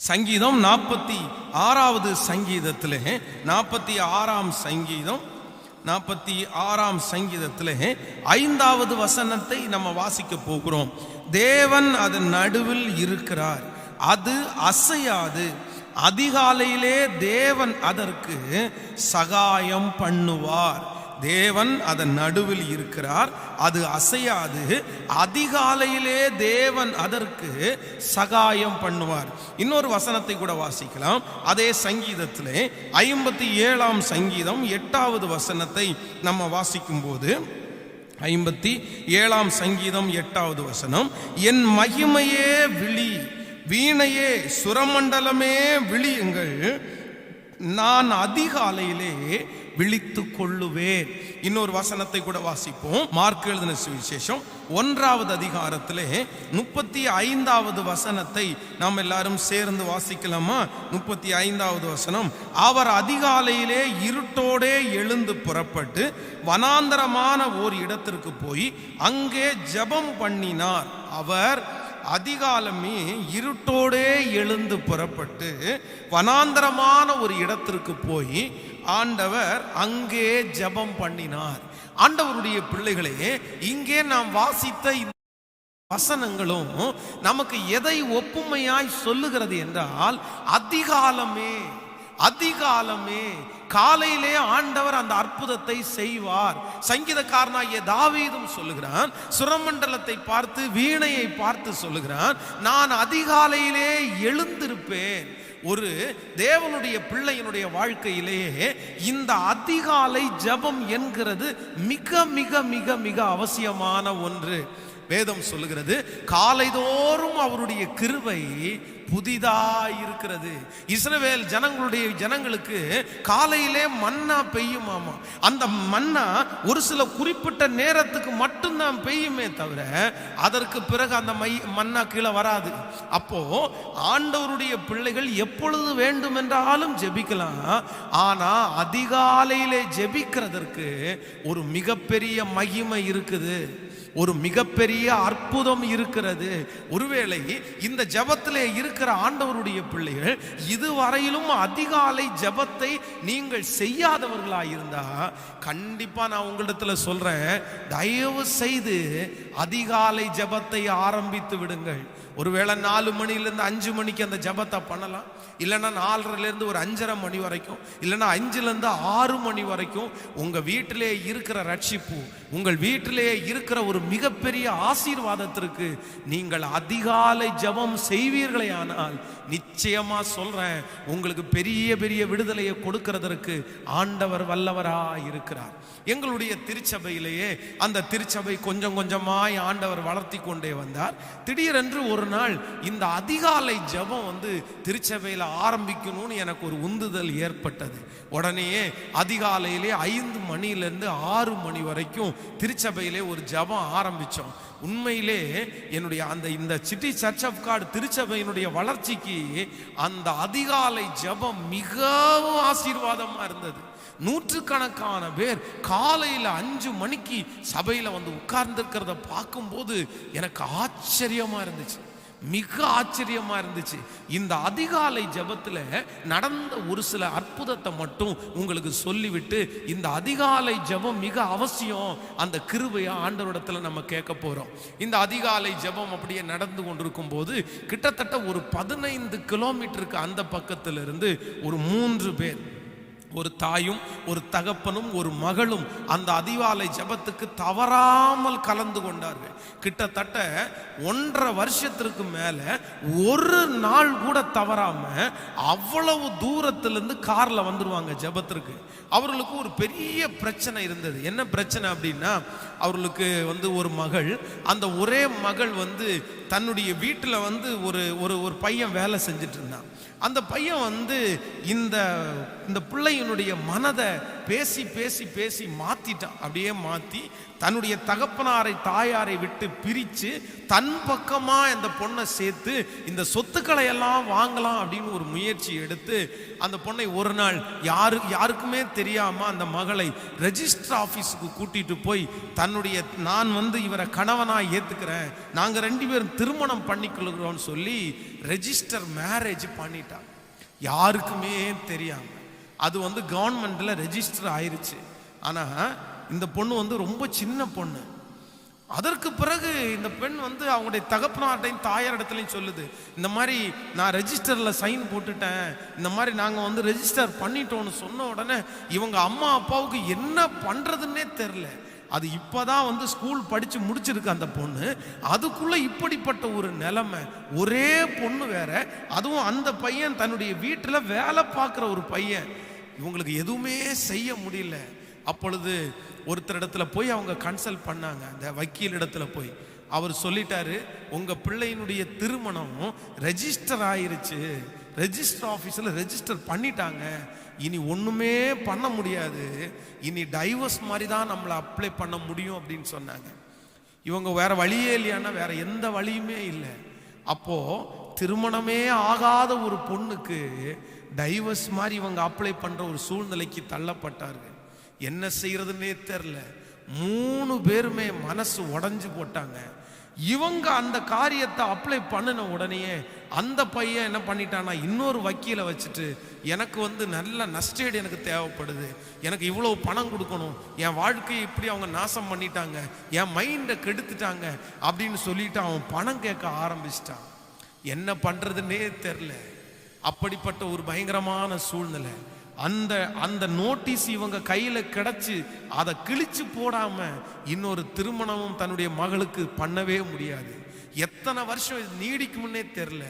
சங்கீதம் நாற்பத்தி ஆறாவது சங்கீதத்தில் நாற்பத்தி ஆறாம் சங்கீதம் நாற்பத்தி ஆறாம் சங்கீதத்தில் ஐந்தாவது வசனத்தை நம்ம வாசிக்க போகிறோம். தேவன் அதன் நடுவில் இருக்கிறார். அது அசையாது. அதிகாலையிலே தேவன் அதற்கு சகாயம் பண்ணுவார். தேவன் அதன் நடுவில் இருக்கிறார். அது அசையாது. அதிகாலையிலே தேவன் அதற்கு சகாயம் பண்ணுவார். இன்னொரு வசனத்தை கூட வாசிக்கலாம். அதே சங்கீதத்திலே ஐம்பத்தி ஏழாம் சங்கீதம் எட்டாவது வசனத்தை நம்ம வாசிக்கும் போது ஐம்பத்தி ஏழாம் சங்கீதம் எட்டாவது வசனம் என் மகிமையே விழி வீணையே சுரமண்டலமே விழியுங்கள். நான் அதிகாலையிலே விழித்து கொள்ளுவேன். இன்னொரு வசனத்தை கூட வாசிப்போம். மார்க் எழுதின சுவிசேஷம் ஒன்றாவது அதிகாரத்திலே முப்பத்தி ஐந்தாவது வசனத்தை நாம் எல்லாரும் சேர்ந்து வாசிக்கலாமா? முப்பத்தி ஐந்தாவது வசனம் அவர் அதிகாலையிலே இருட்டோடே எழுந்து புறப்பட்டு வனாந்தரமான ஓர் இடத்திற்கு போய் அங்கே ஜெபம் பண்ணினார். அவர் அதிகாலமே இருட்டோடே எழுந்து புறப்பட்டு வனாந்தரமான ஒரு இடத்திற்கு போய் ஆண்டவர் அங்கே ஜெபம் பண்ணினார். ஆண்டவருடைய பிள்ளைகளே இங்கே நாம் வாசித்த வசனங்களும் நமக்கு எதை ஒப்புமையாய் சொல்லுகிறது என்றால் அதிகாலமே அதிகாலமே காலையிலே ஆண்டவர் அந்த அற்புதத்தை செய்வார். சங்கீதக்காரனாகிய தாவீதும் சொல்லுகிறான் சுரமண்டலத்தை பார்த்து வீணையை பார்த்து சொல்லுகிறான் நான் அதிகாலையிலே எழுந்திருப்பேன். ஒரு தேவனுடைய பிள்ளையினுடைய வாழ்க்கையிலேயே இந்த அதிகாலை ஜெபம் என்கிறது மிக மிக மிக மிக அவசியமான ஒன்று. வேதம் சொல்லுகிறது காலைதோறும் அவருடைய கிருபை புதிதாய் இருக்கிறது இஸ்ரவேல் ஜனங்களுடைய ஜனங்களுக்கு காலையிலே மண்ணா பெய்யுமாமா அந்த மண்ணா ஒரு சில குறிப்பிட்ட நேரத்துக்கு மட்டும்தான் பெய்யுமே தவிர அதற்கு பிறகு அந்த மை மண்ணா கீழே வராது. அப்போ ஆண்டவருடைய பிள்ளைகள் எப்பொழுது வேண்டுமென்றாலும் ஜெபிக்கலாம். ஆனா அதிகாலையிலே ஜெபிக்கிறதற்கு ஒரு மிகப்பெரிய மகிமை இருக்குது. ஒரு மிகப்பெரிய அற்புதம் இருக்கிறது. ஒருவேளை இந்த ஜபத்திலே இருக்கிற ஆண்டவருடைய பிள்ளைகள் இதுவரையிலும் அதிகாலை ஜபத்தை நீங்கள் செய்யாதவர்களாக இருந்தா கண்டிப்பா நான் உங்களிடத்துல சொல்றேன் தயவு செய்து அதிகாலை ஜபத்தை ஆரம்பித்து விடுங்கள். ஒருவேளை நாலு மணிலேருந்து அஞ்சு மணிக்கு அந்த ஜபத்தை பண்ணலாம். இல்லைன்னா நாலரைலேருந்து ஒரு அஞ்சரை மணி வரைக்கும் இல்லைன்னா அஞ்சுலேருந்து ஆறு மணி வரைக்கும் உங்கள் வீட்டிலே இருக்கிற ரட்சிப்பு உங்கள் வீட்டிலே இருக்கிற ஒரு மிகப்பெரிய ஆசீர்வாதத்திற்கு நீங்கள் அதிகாலை ஜபம் செய்வீர்களே ஆனால் நிச்சயமாக சொல்கிறேன் உங்களுக்கு பெரிய பெரிய விடுதலையை கொடுக்கறதற்கு ஆண்டவர் வல்லவரா இருக்கிறார். எங்களுடைய திருச்சபையிலேயே அந்த திருச்சபை கொஞ்சம் கொஞ்சமாய் ஆண்டவர் வளர்த்தி கொண்டே வந்தார். திடீரென்று ஒரு நாள் இந்த அதிகாலை ஜெபம் வந்து திருச்சபையில் ஆரம்பிக்கணும்னு எனக்கு ஒரு உந்துதல் ஏற்பட்டது. உடனே அதிகாலையிலே ஐந்து மணிலேருந்து ஆறு மணி வரைக்கும் திருச்சபையிலே ஒரு ஜெபம் ஆரம்பித்தோம் உண்மையிலே என்னுடைய அந்த இந்த சிட்டி சர்ச் ஆஃப் காட் திருச்சபையினுடைய வளர்ச்சிக்கு அந்த அதிகாலை ஜெபம் மிகவும் ஆசீர்வாதமாக இருந்தது. நூற்றுக்கணக்கான பேர் காலையில் அஞ்சு மணிக்கு சபையில் வந்து உட்கார்ந்துருக்கிறத பார்க்கும்போது எனக்கு ஆச்சரியமாக இருந்துச்சு. மிக ஆச்சரியமா இருந்துச்சு. இந்த அதிகாலை ஜெபத்தில் நடந்த ஒரு சில அற்புதத்தை மட்டும் உங்களுக்கு சொல்லிவிட்டு இந்த அதிகாலை ஜெபம் மிக அவசியம். அந்த கிருபையை ஆண்டவரிடத்துல நம்ம கேட்க போறோம். இந்த அதிகாலை ஜெபம் அப்படியே நடந்து கொண்டிருக்கும் போது கிட்டத்தட்ட ஒரு பதினைந்து கிலோமீட்டருக்கு அந்த பக்கத்திலிருந்து ஒரு மூன்று பேர் ஒரு தாயும் ஒரு தகப்பனும் ஒரு மகளும் அந்த அதிகாலை ஜெபத்துக்கு தவறாமல் கலந்து கொண்டார்கள். கிட்டத்தட்ட ஒன்றரை வருஷத்திற்கு மேல ஒரு நாள் கூட தவறாம அவ்வளவு தூரத்திலிருந்து கார்ல வந்துருவாங்க ஜெபத்திற்கு. அவர்களுக்கு ஒரு பெரிய பிரச்சனை இருந்தது. என்ன பிரச்சனை அப்படின்னா அவர்களுக்கு வந்து ஒரு மகள். அந்த ஒரே மகள் வந்து தன்னுடைய வீட்டில் வந்து ஒரு ஒரு ஒரு பையன் வேலை செஞ்சுட்டு இருந்தான். அந்த பையன் வந்து இந்த இந்த பிள்ளையினுடைய மனதை பேசி பேசி பேசி மாத்திட்டான். அப்படியே மாத்தி தன்னுடைய தகப்பனாரை தாயாரை விட்டு பிரிச்சு தன் பக்கமா இந்த பொண்ணை சேர்த்து இந்த சொத்துக்களை எல்லாம் வாங்கலாம் அப்படின்னு ஒரு முயற்சி எடுத்து அந்த பொண்ணை ஒரு நாள் யாரு யாருக்குமே தெரியாம அந்த மகளை ரெஜிஸ்டர் ஆஃபீஸுக்கு கூட்டிட்டு போய் தன்னுடைய நான் வந்து இவரை கணவனா ஏத்துக்கிறேன் நாங்க ரெண்டு பேரும் திருமணம் பண்ணிக்கொள்கிறோம்னு சொல்லி ரெஜிஸ்டர் மேரேஜ் பண்ணிட்டான் யாருக்குமே தெரியாமல் அது வந்து கவர்மெண்ட்டில் ரெஜிஸ்டர் ஆயிடுச்சு ஆனால் இந்த பொண்ணு வந்து ரொம்ப சின்ன பொண்ணு. அதற்கு பிறகு இந்த பெண் வந்து அவங்களுடைய தகப்பனார்ட்டையும் தாயார் இடத்துலையும் சொல்லுது இந்த மாதிரி நான் ரெஜிஸ்டரில் சைன் போட்டுட்டேன். இந்த மாதிரி நாங்கள் வந்து ரெஜிஸ்டர் பண்ணிட்டோம்னு சொன்ன உடனே இவங்க அம்மா அப்பாவுக்கு என்ன பண்ணுறதுன்னே தெரில அது இப்போதான் வந்து ஸ்கூல் படித்து முடிச்சிருக்கு அந்த பொண்ணு. அதுக்குள்ளே இப்படிப்பட்ட ஒரு நிலைமை ஒரே பொண்ணு வேற. அதுவும் அந்த பையன் தன்னுடைய வீட்டில் வேலை பார்க்குற ஒரு பையன். இவங்களுக்கு எதுவுமே செய்ய முடியல. அப்பொழுது ஒருத்தர் இடத்துல போய் அவங்க கன்சல்ட் பண்ணாங்க. அந்த வக்கீல் இடத்துல போய். அவர் சொல்லிட்டாரு உங்க பிள்ளையினுடைய திருமணம் ரெஜிஸ்டர் ஆயிருச்சு. ரெஜிஸ்டர் ஆஃபீஸில் ரெஜிஸ்டர் பண்ணிட்டாங்க. இனி ஒன்றுமே பண்ண முடியாது. இனி டைவர்ஸ் மாதிரி தான் நம்மளை அப்ளை பண்ண முடியும் அப்படின்னு சொன்னாங்க. இவங்க வேற வழியே இல்லையான்னா வேற எந்த வழியுமே இல்லை. அப்போது திருமணமே ஆகாத ஒரு பொண்ணுக்கு டைவர்ஸ் மாதிரி இவங்க அப்ளை பண்ணுற ஒரு சூழ்நிலைக்கு தள்ளப்பட்டார்கள் என்ன செய்யறதுன்னே தெரில. மூணு பேருமே மனசு உடஞ்சி போட்டாங்க. இவங்க அந்த காரியத்தை அப்ளை பண்ணின உடனேயே அந்த பையன் என்ன பண்ணிட்டானா இன்னொரு வக்கீலை வச்சுட்டு எனக்கு வந்து நல்ல நஷ்டேடு எனக்கு தேவைப்படுது. எனக்கு இவ்வளோ பணம் கொடுக்கணும். என் வாழ்க்கையை இப்படி அவங்க நாசம் பண்ணிட்டாங்க. என் மைண்டை கெடுத்துட்டாங்க. அப்படின்னு சொல்லிட்டு அவன் பணம் கேட்க ஆரம்பிச்சிட்டான். என்ன பண்ணுறதுன்னே தெரில அப்படிப்பட்ட ஒரு பயங்கரமான சூழ்நிலை. அந்த அந்த நோட்டீஸ் இவங்க கையில் கிடச்சி அதை கிழிச்சு போடாம இன்னொரு திருமணமும் தன்னுடைய மகளுக்கு பண்ணவே முடியாது. எத்தனை வருஷம் இது நீடிக்கும்னே தெரில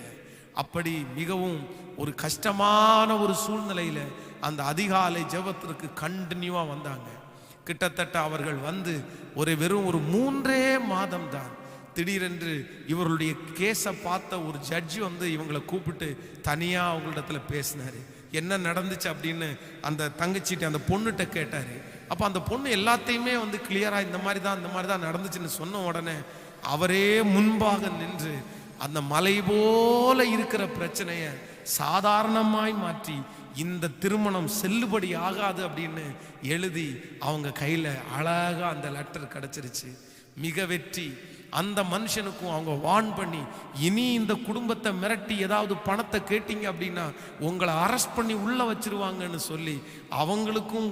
அப்படி மிகவும் ஒரு கஷ்டமான ஒரு சூழ்நிலையில் அந்த அதிகாலை ஜெபத்திற்கு கண்டினியூவாக வந்தாங்க. கிட்டத்தட்ட அவர்கள் வந்து ஒரு வெறும் ஒரு மூன்றே மாதம் தான் திடீரென்று இவர்களுடைய கேஸை பார்த்த ஒரு ஜட்ஜி வந்து இவங்களை கூப்பிட்டு தனியாக அவங்களிடத்துல பேசினாரு. என்ன நடந்துச்சு அப்படின்னு அந்த தங்கச்சிட்ட அந்த பொண்ணுகிட்ட கேட்டார். அப்போ அந்த பொண்ணு எல்லாத்தையுமே வந்து கிளியராக இந்த மாதிரி தான் இந்த மாதிரி தான் நடந்துச்சுன்னு சொன்ன உடனே அவரே முன்பாக நின்று அந்த மலை போல இருக்கிற பிரச்சனையை சாதாரணமாய் மாற்றி இந்த திருமணம் செல்லுபடி ஆகாது அப்படின்னு எழுதி அவங்க கையில் அழகாக அந்த லெட்டர் கிடச்சிருச்சு. மிக வெற்றி. அந்த மனுஷனுக்கும் அவங்க வான் பண்ணி இனி இந்த குடும்பத்தை மிரட்டி ஏதாவது பணத்தை கேட்டீங்க அப்படின்னா உங்களை அரெஸ்ட் பண்ணி உள்ளே வச்சிருவாங்கன்னு சொல்லி அவங்களுக்கும்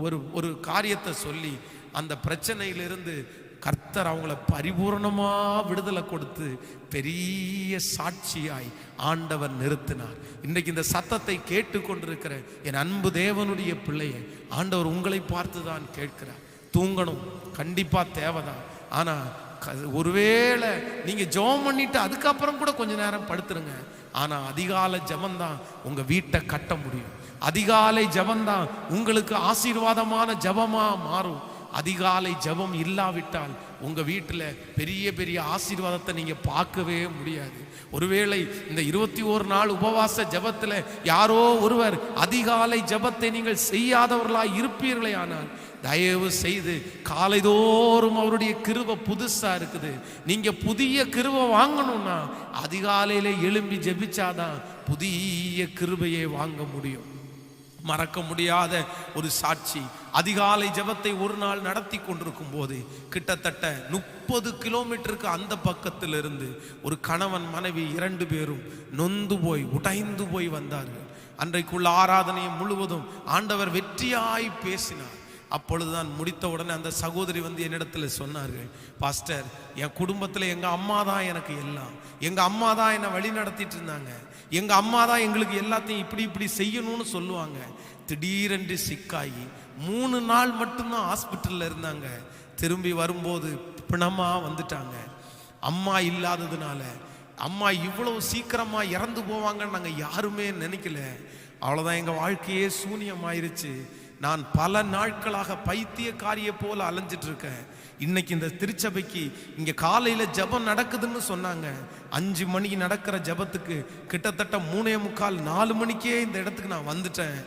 ஒரு ஒரு காரியத்தை சொல்லி அந்த பிரச்சனையிலிருந்து கர்த்தர் அவங்கள பரிபூர்ணமாக விடுதலை கொடுத்து பெரிய சாட்சியாய் ஆண்டவர் நிறுத்தினார். இன்றைக்கு இந்த சத்தத்தை கேட்டுக்கொண்டிருக்கிற என் அன்பு தேவனுடைய பிள்ளையை ஆண்டவர் உங்களை பார்த்து தான் கேட்கிறார். தூங்கணும் கண்டிப்பாக தேவைதான். ஆனால் ஒருவேளை நீங்கள் ஜெபம் பண்ணிட்டு அதுக்கப்புறம் கூட கொஞ்ச நேரம் படுத்துருங்க. ஆனால் அதிகாலை ஜபந்தான் உங்கள் வீட்டை கட்ட முடியும். அதிகாலை ஜபந்தான் உங்களுக்கு ஆசீர்வாதமான ஜபமாக மாறும். அதிகாலை ஜெபம் இல்லாவிட்டால் உங்கள் வீட்டில் பெரிய பெரிய ஆசீர்வாதத்தை நீங்கள் பார்க்கவே முடியாது. ஒருவேளை இந்த இருபத்தி ஒரு நாள் உபவாச ஜபத்தில் யாரோ ஒருவர் அதிகாலை ஜெபத்தை நீங்கள் செய்யாதவர்களாக இருப்பீர்களே ஆனால் தயவு செய்து காலைதோறும் அவருடைய கிருபை புதுசா இருக்குது. நீங்க புதிய கிருவை வாங்கணும்னா அதிகாலையில எழும்பி ஜெபிச்சாதான் புதிய கிருபையை வாங்க முடியும். மறக்க முடியாத ஒரு சாட்சி. அதிகாலை ஜெபத்தை ஒரு நாள் நடத்தி கொண்டிருக்கும் போது கிட்டத்தட்ட முப்பது கிலோமீட்டருக்கு அந்த பக்கத்தில் இருந்து ஒரு கணவன் மனைவி இரண்டு பேரும் நொந்து போய் உடைந்து போய் வந்தார்கள். அன்றைக்குள்ள ஆராதனையை முழுவதும் ஆண்டவர் வெற்றியாய் பேசினார். அப்பொழுதுதான் முடித்த உடனே அந்த சகோதரி வந்து என்னிடத்தில் சொன்னார்கள் பாஸ்டர் என் குடும்பத்தில் எங்கள் அம்மா தான் எனக்கு எல்லாம். எங்கள் அம்மா தான் என்னை வழி நடத்திட்டு இருந்தாங்க. எங்கள் அம்மா தான் எங்களுக்கு எல்லாத்தையும் இப்படி இப்படி செய்யணும்னு சொல்லுவாங்க. திடீரென்று சிக்காயி மூணு நாள் மட்டும்தான் ஹாஸ்பிட்டலில் இருந்தாங்க. திரும்பி வரும்போது பிணமாக வந்துட்டாங்க. அம்மா இல்லாததுனால அம்மா இவ்வளவு சீக்கிரமாக இறந்து போவாங்கன்னு நாங்கள் யாருமே நினைக்கல. அவ்வளோதான் எங்கள் வாழ்க்கையே சூனியமாயிருச்சு. நான் பல நாட்களாக பைத்தியக்காரிய போல அலைஞ்சிட்டு இருக்கேன் இன்னைக்கு இந்த திருச்சபைக்கு இங்கே காலையில் ஜெபம் நடக்குதுன்னு சொன்னாங்க. அஞ்சு மணிக்கு நடக்கிற ஜெபத்துக்கு கிட்டத்தட்ட மூணே முக்கால் நாலு மணிக்கே இந்த இடத்துக்கு நான் வந்துட்டேன்.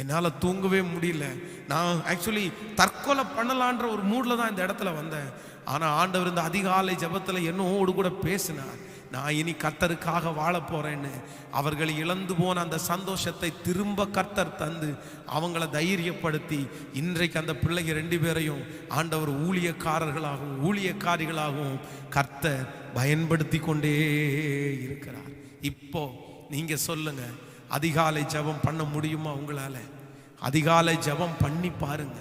என்னால் தூங்கவே முடியல. நான் ஆக்சுவலி தற்கொலை பண்ணலான்ற ஒரு மூடில் தான் இந்த இடத்துல வந்தேன். ஆனால் ஆண்டவர் இந்த அதிகாலை ஜெபத்தில் என்னோடு கூட பேசினார். நான் இனி கர்த்தருக்காக வாழ போறேன்னு அவர்கள் இழந்து போன அந்த சந்தோஷத்தை திரும்ப கர்த்தர் தந்து அவங்கள தைரியப்படுத்தி இன்றைக்கு அந்த பிள்ளைங்க ரெண்டு பேரையும் ஆண்டவர் ஊழியக்காரர்களாகவும் ஊழியக்காரிகளாகவும் கர்த்தர் பயன்படுத்தி கொண்டே இருக்கிறார். இப்போ நீங்க சொல்லுங்க அதிகாலை ஜெபம் பண்ண முடியுமா உங்களால? அதிகாலை ஜெபம் பண்ணி பாருங்க.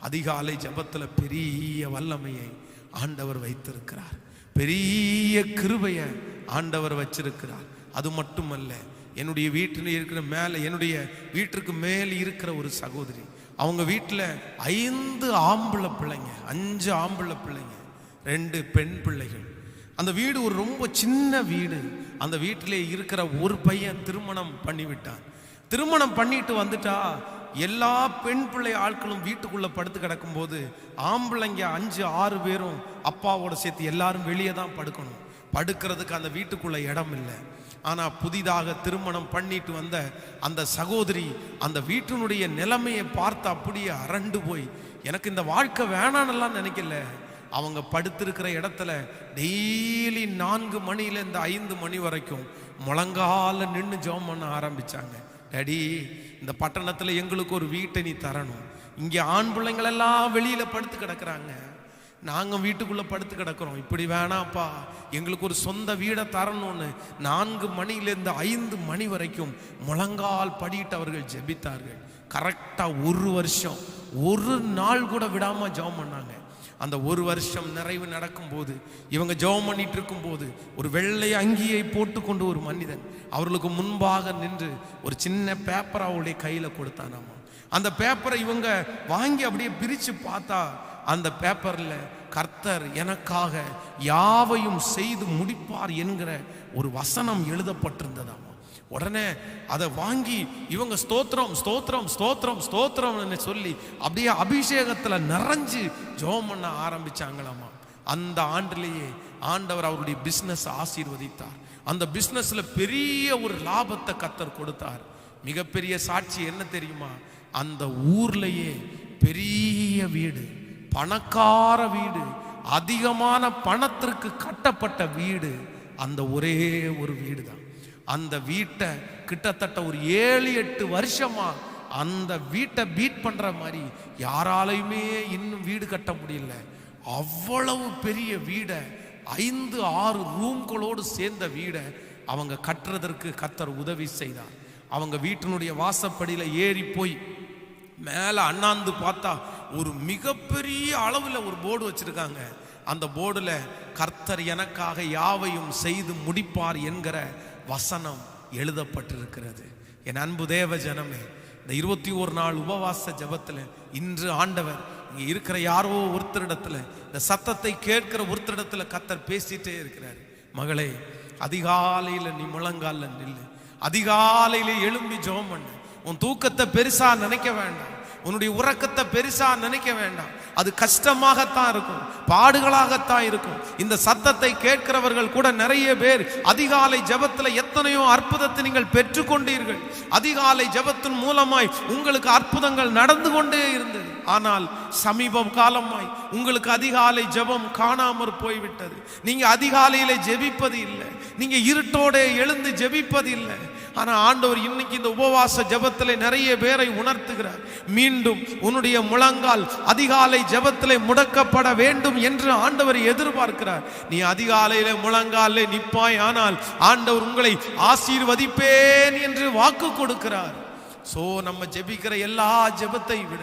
அதிகாலை ஜெபத்துல பெரிய வல்லமையை ஆண்டவர் வைத்திருக்கிறார். பெரிய கிருபையை ஆண்டவர் வச்சிருக்கிறார். அது மட்டுமல்ல என்னுடைய வீட்டில் இருக்கிற மேலே என்னுடைய வீட்டிற்கு மேல் இருக்கிற ஒரு சகோதரி. அவங்க வீட்டில் ஐந்து ஆம்பளை பிள்ளைங்க அஞ்சு ஆம்பளை பிள்ளைங்க ரெண்டு பெண் பிள்ளைகள். அந்த வீடு ஒரு ரொம்ப சின்ன வீடு. அந்த வீட்டிலே இருக்கிற ஒரு பையன் திருமணம் பண்ணிவிட்டான். திருமணம் பண்ணிட்டு வந்துட்டா எல்லா பெண் பிள்ளை ஆட்களும் வீட்டுக்குள்ள படுத்து கிடக்கும்போது ஆம்பளைங்க அஞ்சு ஆறு பேரும் அப்பாவோட சேர்த்து எல்லாரும் வெளியே தான் படுக்கணும். படுக்கிறதுக்கு அந்த வீட்டுக்குள்ள இடம் இல்லை. ஆனால் புதிதாக திருமணம் பண்ணிட்டு வந்த அந்த சகோதரி அந்த வீட்டினுடைய நிலைமையை பார்த்து அப்படியே அரண்டு போய் எனக்கு இந்த வாழ்க்கை வேணான்னுலாம் நினைக்கல. அவங்க படுத்திருக்கிற இடத்துல டெய்லி நான்கு மணியிலேருந்து ஐந்து மணி வரைக்கும் முழங்கால நின்று ஜெபம் பண்ண ஆரம்பித்தாங்க டடி இந்த பட்டணத்தில் எங்களுக்கு ஒரு வீட்டை நீ தரணும். இங்கே ஆண் பிள்ளைங்களெல்லாம் வெளியில் படுத்து கிடக்குறாங்க. நாங்கள் வீட்டுக்குள்ளே படுத்து கிடக்குறோம். இப்படி வேணாப்பா. எங்களுக்கு ஒரு சொந்த வீடை தரணும்னு நான்கு மணிலேருந்து ஐந்து மணி வரைக்கும் முழங்கால் படிட்டு அவர்கள் ஜெபித்தார்கள். கரெக்டாக ஒரு வருஷம். ஒரு நாள் கூட விடாமல் ஜெபம் பண்ணாங்க. அந்த ஒரு வருஷம் நிறைவு நடக்கும்போது இவங்க ஜெபம் பண்ணிட்டு இருக்கும்போது ஒரு வெள்ளை அங்கியை போட்டுக்கொண்டு ஒரு மனிதன் அவர்களுக்கு முன்பாக நின்று ஒரு சின்ன பேப்பர் அவளுடைய கையில கொடுத்தானாமா. அந்த பேப்பரை இவங்க வாங்கி அப்படியே பிரித்து பார்த்தா அந்த பேப்பரில் கர்த்தர் எனக்காக யாவையும் செய்து முடிப்பார் என்கிற ஒரு வசனம் எழுதப்பட்டிருந்ததாம். உடனே அதை வாங்கி இவங்க ஸ்தோத்திரம் ஸ்தோத்திரம் ஸ்தோத்திரம் ஸ்தோத்திரம்னு சொல்லி அப்படியே அபிஷேகத்தில் நிறைஞ்சு ஜோம் பண்ண ஆரம்பிச்சாங்களாமா. அந்த ஆண்டிலேயே ஆண்டவர் அவருடைய பிஸ்னஸ் ஆசீர்வதித்தார். அந்த பிஸ்னஸில் பெரிய ஒரு லாபத்தை கத்தர் கொடுத்தார். மிகப்பெரிய சாட்சி என்ன தெரியுமா? அந்த ஊர்லேயே பெரிய வீடு பணக்கார வீடு அதிகமான பணத்திற்கு கட்டப்பட்ட வீடு அந்த ஒரே ஒரு வீடு தான் அந்த வீட்டை கிட்டத்தட்ட ஒரு ஏழு எட்டு வருஷமா அந்த வீட்டை பீட் பண்ற மாதிரி யாராலையுமே இன்னும் வீடு கட்ட முடியல. அவ்வளவு பெரிய வீடை ஐந்து ஆறு ரூம்களோடு சேர்ந்த வீடை அவங்க கட்டுறதற்கு கத்தர் உதவி செய்தார். அவங்க வீட்டினுடைய வாசப்படியில் ஏறி போய் மேலே அண்ணாந்து பார்த்தா ஒரு மிகப்பெரிய அளவில் ஒரு போர்டு வச்சுருக்காங்க. அந்த போர்டில் கர்த்தர் எனக்காக யாவையும் செய்து முடிப்பார் என்கிற வசனம் எழுதப்பட்டிருக்கிறது. என் அன்பு தேவ ஜனமே இந்த இருபத்தி ஒரு நாள் உபவாச ஜபத்தில் இன்று ஆண்டவர் இங்கே இருக்கிற யாரோ ஒருத்தரிடத்தில் இந்த சத்தத்தை கேட்கிற ஒருத்தரிடத்தில் கத்தர் பேசிட்டே இருக்கிறார். மகளே அதிகாலையில் நீ முழங்கால நில்லு. அதிகாலையில் எழும்பி ஜெபம் பண்ணு. உன் தூக்கத்தை பெருசா நினைக்க வேண்டாம். உன்னுடைய உறக்கத்தை பெருசா நினைக்க வேண்டாம். அது கஷ்டமாகத்தான் இருக்கும். பாடுகளாகத்தான் இருக்கும். இந்த சத்தத்தை கேட்கிறவர்கள் கூட நிறைய பேர் அதிகாலை ஜபத்தில் எத்தனையோ அற்புதத்தை நீங்கள் பெற்றுக்கொண்டீர்கள். அதிகாலை ஜெபத்தின் மூலமாய் உங்களுக்கு அற்புதங்கள் நடந்து கொண்டே இருந்தது. ஆனால் சமீபம் காலமாய் உங்களுக்கு அதிகாலை ஜெபம் காணாமற் போய்விட்டது. நீங்க அதிகாலையில ஜெபிப்பது இல்லை. நீங்க இருட்டோட எழுந்து ஜெபிப்பது இல்லை. ஆனா ஆண்டவர் இன்னைக்கு இந்த உபவாச ஜபத்தில் நிறைய பேரை உணர்த்துகிறார். மீண்டும் உன்னுடைய முழங்கால் அதிகாலை ஜபத்தில் முடக்கப்பட வேண்டும் என்று ஆண்டவர் எதிர்பார்க்கிறார். நீ அதிகாலையில் முழங்காலே நிப்பாய் ஆனால் ஆண்டவர் உங்களை ஆசீர்வதிப்பேன் என்று வாக்கு கொடுக்கிறார். சோ நம்ம ஜெபிக்கிற எல்லா ஜெபத்தை விட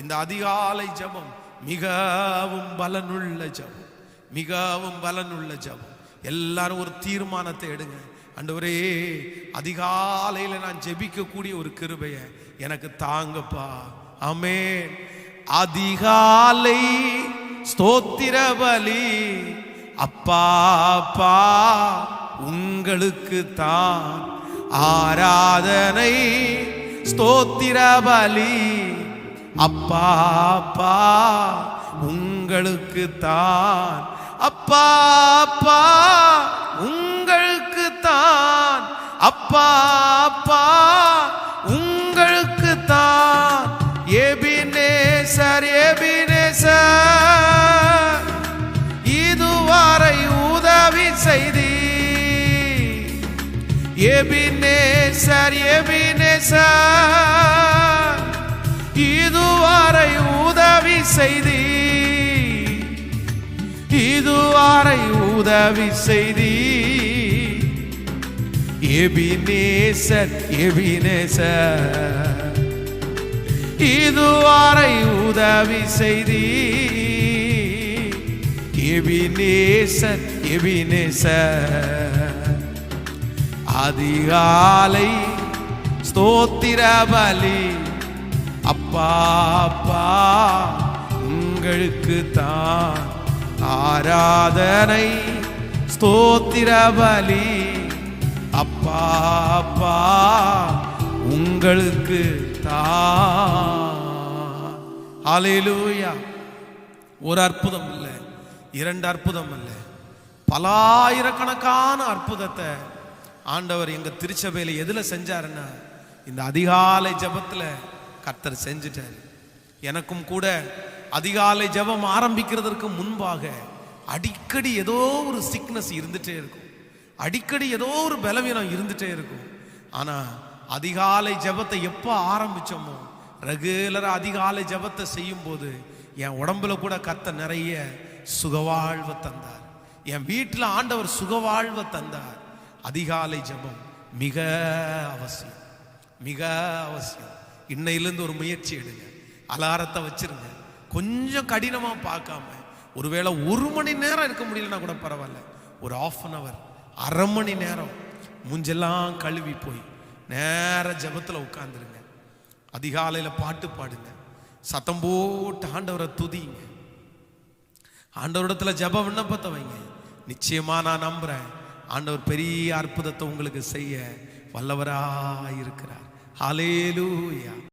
இந்த அதிகாலை ஜெபம் மிகவும் பலனுள்ள ஜெபம். மிகவும் பலனுள்ள ஜெபம். எல்லாரும் ஒரு தீர்மானத்தை எடுங்க. அண்டவரே அதிகாலையில் நான் ஜெபிக்கக்கூடிய ஒரு கிருபைய எனக்கு தாங்கப்பா. ஆமே அதிகாலை ஸ்தோத்திர பலி. அப்பா உங்களுக்கு தான் ஆராதனை ஸ்தோத்திர பலி. அப்பா அப்பா உங்களுக்கு தான். அப்பா அப்பா உங்களுக்கு தான். எபினேசர் எபினேசர் இதுவரை உதவி செய்தி எபினேசர் எபினேசர் இதுவரை உதவி செய்தி இதுவரை உதவி செய்தீர். எபினேசர் எபினேசர் இதுவரை உதவி செய்தி எபினேசர் எபினேசர் அதிகாலை ஸ்தோத்திர பலி. அப்பா அப்பா உங்களுக்கு தான் ஆராதனை ஸ்தோத்திர பலி. பாப்பா உங்களுக்கு தான் ஹalleluya. ஒரு அற்புதம் இல்லை இரண்டு அற்புதம் இல்லை. பலாயிரக்கணக்கான அற்புதத்தை ஆண்டவர் எங்கள் திருச்சபையில் எதில் செஞ்சாருன்னா இந்த அதிகாலை ஜபத்தில் கர்த்தர் செஞ்சுட்டாரு. எனக்கும் கூட அதிகாலை ஜெபம் ஆரம்பிக்கிறதற்கு முன்பாக அடிக்கடி ஏதோ ஒரு சிக்னஸ் இருந்துகிட்டே இருக்கும். அடிக்கடி ஏதோ ஒரு பலவீனம் இருந்துட்டே இருக்கும். ஆனா அதிகாலை ஜெபத்தை எப்போ ஆரம்பிச்சோமோ ரெகுலராக அதிகாலை ஜெபத்தை செய்யும் போது என் உடம்புல கூட கத்த நிறைய சுகவாழ்வை தந்தார். என் வீட்டில் ஆண்டவர் சுகவாழ்வை தந்தார். அதிகாலை ஜெபம் மிக அவசியம். மிக அவசியம். இன்னையிலேருந்து ஒரு முயற்சி எடுங்க. அலாரத்தை வச்சிருங்க. கொஞ்சம் கடினமாக பார்க்காம ஒருவேளை ஒரு மணி நேரம் இருக்க முடியலன்னா கூட பரவாயில்ல. ஒரு ஆஃப் அன் அவர் அரை மணி நேரம் மூஞ்செல்லாம் கழுவி போய் நேர ஜெபத்துல உட்காந்துருங்க அதிகாலையில பாட்டு பாடுங்க. சத்தம் போட்டு ஆண்டவரை துதிங்க. ஆண்டவரிடத்துல ஜப விண்ணப்பத்தை வைங்க. நிச்சயமா நான் நம்புறேன். ஆண்டவர் பெரிய அற்புதத்தை உங்களுக்கு செய்ய வல்லவராக இருக்கிறார் ஹalleluya.